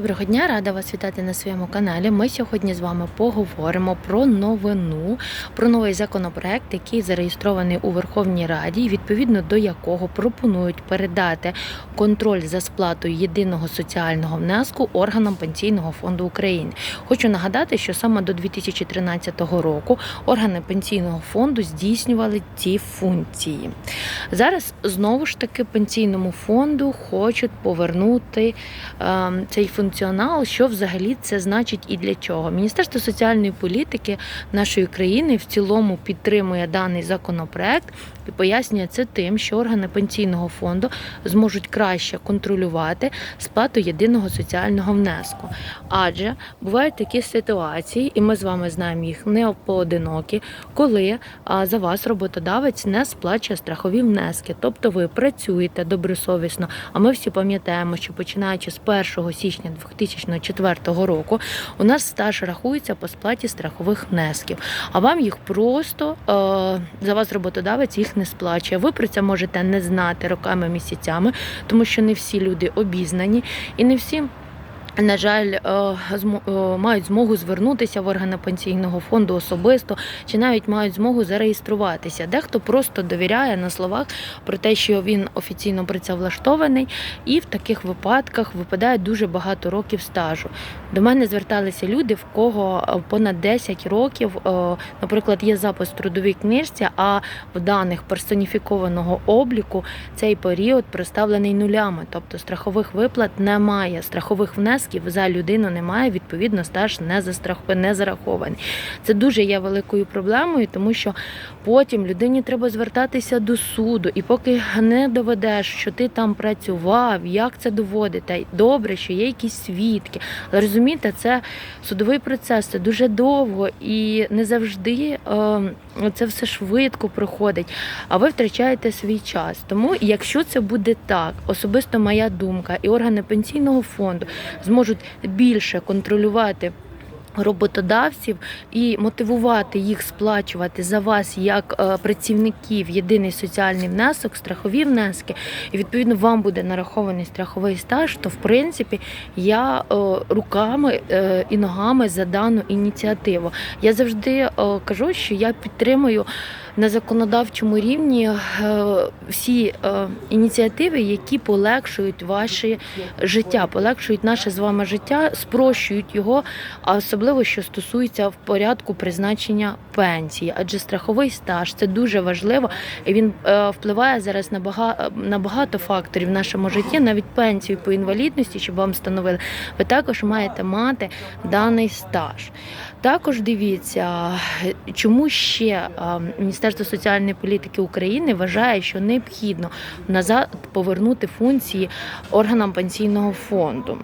Доброго дня, рада вас вітати на своєму каналі. Ми сьогодні з вами поговоримо про новину, про новий законопроект, який зареєстрований у Верховній Раді, відповідно до якого пропонують передати контроль за сплатою єдиного соціального внеску органам Пенсійного фонду України. Хочу нагадати, що саме до 2013 року органи пенсійного фонду здійснювали ці функції. Зараз знову ж таки пенсійному фонду хочуть повернути е, цей функціонал, що взагалі це значить і для чого. Міністерство соціальної політики нашої країни в цілому підтримує даний законопроект і пояснює це тим, що органи пенсійного фонду зможуть краще контролювати сплату єдиного соціального внеску. Адже бувають такі ситуації, і ми з вами знаємо їх не поодинокі, коли за вас роботодавець не сплачує страхові внески. Тобто ви працюєте добросовісно. А ми всі пам'ятаємо, що починаючи з 1 січня 2004 року у нас стаж рахується по сплаті страхових внесків, а вам їх просто е, за вас роботодавець їх не сплачує. Ви про це можете не знати роками, місяцями, тому що не всі люди обізнані і не всі. На жаль, е, е, мають змогу звернутися в органи пенсійного фонду особисто, чи навіть мають змогу зареєструватися. Дехто просто довіряє на словах про те, що він офіційно працевлаштований, і в таких випадках випадає дуже багато років стажу. До мене зверталися люди, в кого е, понад 10 років, наприклад, є запис в трудовій книжці, а в даних персоніфікованого обліку цей період представлений нулями, тобто страхових виплат немає, страхових внесків за людину немає. Відповідно, стаж не застрах... не зарахований. Це дуже є великою проблемою, тому що потім людині треба звертатися до суду, і поки не доведеш, що ти там працював, як це доводити, добре, що є якісь свідки. Але розумієте, це судовий процес, це дуже довго і не завжди е, це все швидко проходить, а ви втрачаєте свій час. Тому, якщо це буде так, особисто моя думка, і органи пенсійного фонду зможуть більше контролювати. Роботодавців і мотивувати їх сплачувати за вас як е, працівників єдиний соціальний внесок, страхові внески, і відповідно вам буде нарахований страховий стаж, то в принципі я е, руками е, і ногами за дану ініціативу. Я завжди кажу, що я підтримую на законодавчому рівні всі ініціативи, які полегшують ваше життя, полегшують наше з вами життя, спрощують його, а особливо що стосується в порядку призначення пенсії, адже страховий стаж це дуже важливо. і Він е, впливає зараз на багато, на багато факторів в нашому житті, навіть пенсію по інвалідності, щоб вам встановили. Ви також маєте мати даний стаж. Також дивіться, чому ще е, Міністерство соціальної політики України вважає, що необхідно назад повернути функції органам пенсійного фонду.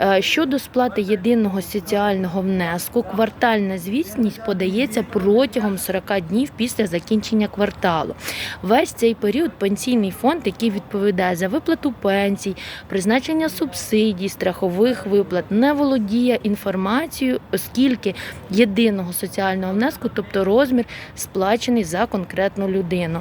Е, Щодо сплати єдиного соціального внеску, квартальна звітність подається протягом 40 днів після закінчення кварталу. Весь цей період пенсійний фонд, який відповідає за виплату пенсій, призначення субсидій, страхових виплат, не володіє інформацією, оскільки єдиного соціального внеску, тобто розмір, сплачений за конкретну людину.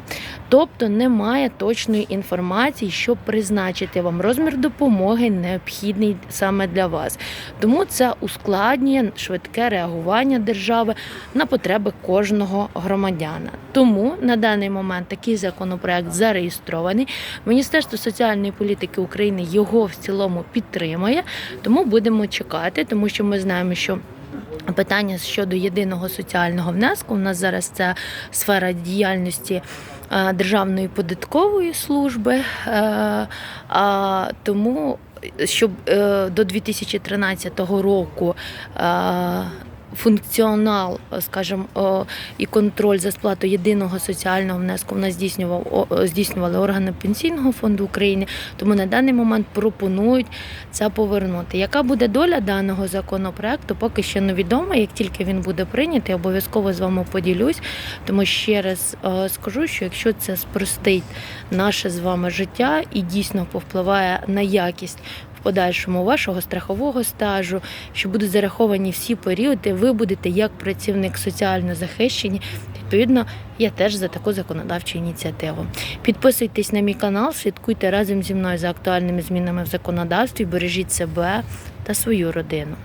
Тобто немає точної інформації, щоб призначити вам розмір допомоги, необхідний саме для вас. Тому це ускладнює швидке реагування держави на потреби кожного громадяна. Тому на даний момент такий законопроект зареєстрований. Міністерство соціальної політики України його в цілому підтримує. Тому будемо чекати, тому що ми знаємо, що. Питання щодо єдиного соціального внеску у нас зараз це сфера діяльності е, Державної податкової служби, е, а тому щоб е, до 2013 року е, функціонал, скажімо, і контроль за сплатою єдиного соціального внеску в нас здійснював здійснювали органи пенсійного фонду України. Тому на даний момент пропонують це повернути. Яка буде доля даного законопроекту, поки що невідомо. Як тільки він буде прийнятий, обов'язково з вами поділюсь. Тому ще раз е, скажу, що якщо це спростить наше з вами життя і дійсно повпливає на якість подальшому вашого страхового стажу, що будуть зараховані всі періоди, ви будете як працівник соціально захищені, Відповідно, я теж за таку законодавчу ініціативу. Підписуйтесь на мій канал, слідкуйте разом зі мною за актуальними змінами в законодавстві, бережіть себе та свою родину.